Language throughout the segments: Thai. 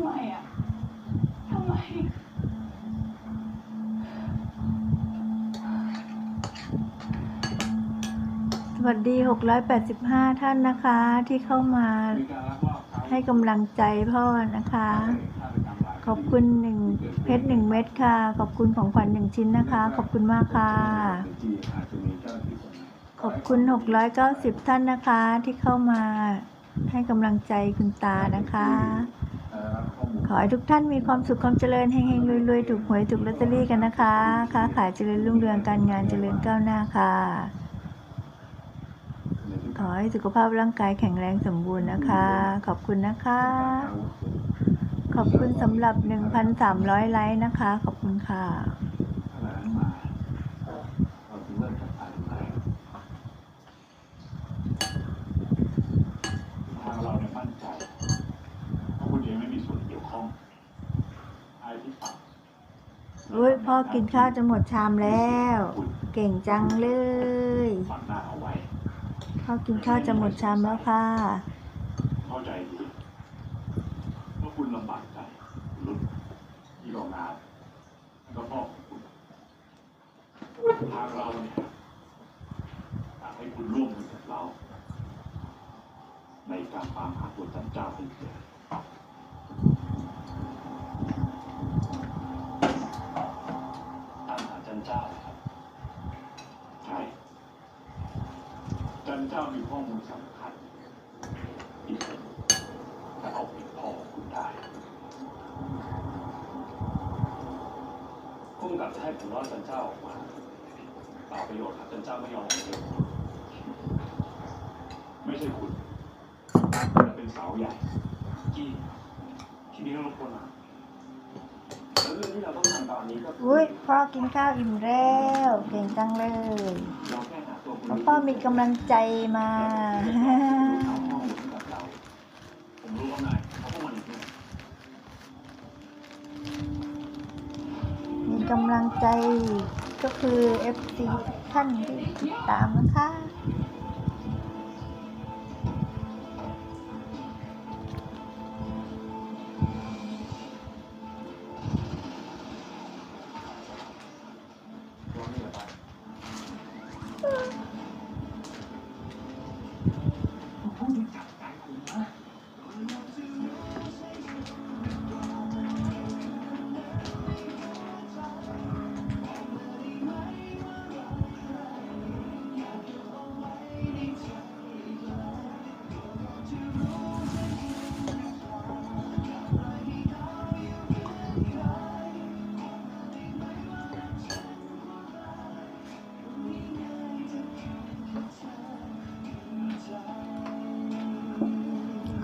ำไมอะทำไม สวัสดี 685 ท่านนะคะ ที่เข้ามาให้กำลังใจพ่อนะคะ ขอบคุณหนึ่งเพชรหนึ่งเม็ดค่ะ ขอบคุณของขวัญหนึ่งชิ้นนะคะ ขอบคุณมากค่ะ ขอบคุณ 690 ท่านนะคะที่เข้ามาให้กำลังใจคุณตานะคะ ขอให้ทุกท่านมีความสุขความเจริญเฮงๆรวยๆถูกหวยถูกลอตเตอรี่กันนะคะค้าขายเจริญรุ่งเรืองการงานเจริญก้าวหน้าค่ะ ขอให้สุขภาพร่างกายแข็งแรงสมบูรณ์นะคะ ขอบคุณนะคะ ขอบคุณสำหรับ 1,300 ไลค์นะคะ ขอบคุณค่ะ ทางเราเนี่ยมั่นใจว่าคุณเองไม่มีส่วนเกี่ยวข้องไอ้ที่ฝัง อุ้ยพ่อ กินข้าวจะหมดชามแล้ว เก่งจังเลยข้าเอาไว้พ่อกินข้าวจะหมดชามแล้วค่ะเข้าใจดีว่าคุณลำบากใจรุดที่รองงานแล้วก็พ่อคุณทางเราเนี่ยอยากให้คุณร่วมมือกับเรา ในการตามหาตัวจันเจ้าให้เจอตามหาจันเจ้าครับ ใช่ จัน เจ้ามีข้อมูลสำคัญที่ผมจะเอาผิดพ่อของคุณได้พุ่งกับจะให้ผมรอดจันเจ้าออกมาเปล่าประโยชน์ครับจันเจ้าไม่ยอมออกมาเลยไม่ใช่คุณแต่เป็นสาวใหญ่ที่ที่นี่ต้องรบกวนมาแล้วเรื่องที่เราต้องทำตอนนี้ก็คือุ้ยพ่อกินข้าวอิ่มแล้ว เก่งจังเลย คุณพ่อมีกำลังใจมามีกเนี่ยมีกำลังใจก็คือ FC ทุกท่านที่ติดตามนะคะ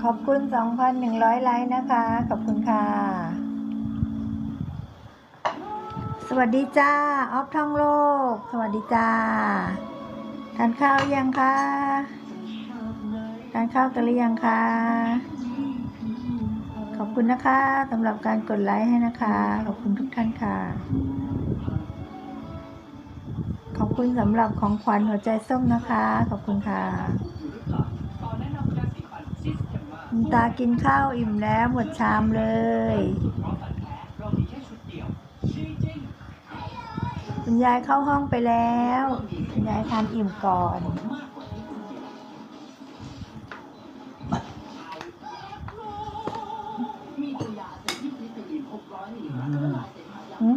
ขอบคุณ 2,100 ไลค์นะคะ ขอบคุณค่ะ สวัสดีจ้า ออฟท่องโลก สวัสดีจ้า ทานข้าวยังคะ ทานข้าวกันหรือยังคะ ขอบคุณนะคะสำหรับการกดไลค์ให้นะคะ ขอบคุณทุกท่านค่ะ ขอบคุณสำหรับของขวัญหัวใจส้มนะคะ ขอบคุณค่ะ คุณตากินข้าวอิ่มแล้วหมดชามเลยคุณยายเข้าห้องไปแล้วคุณยายทานอิ่มก่อนอืม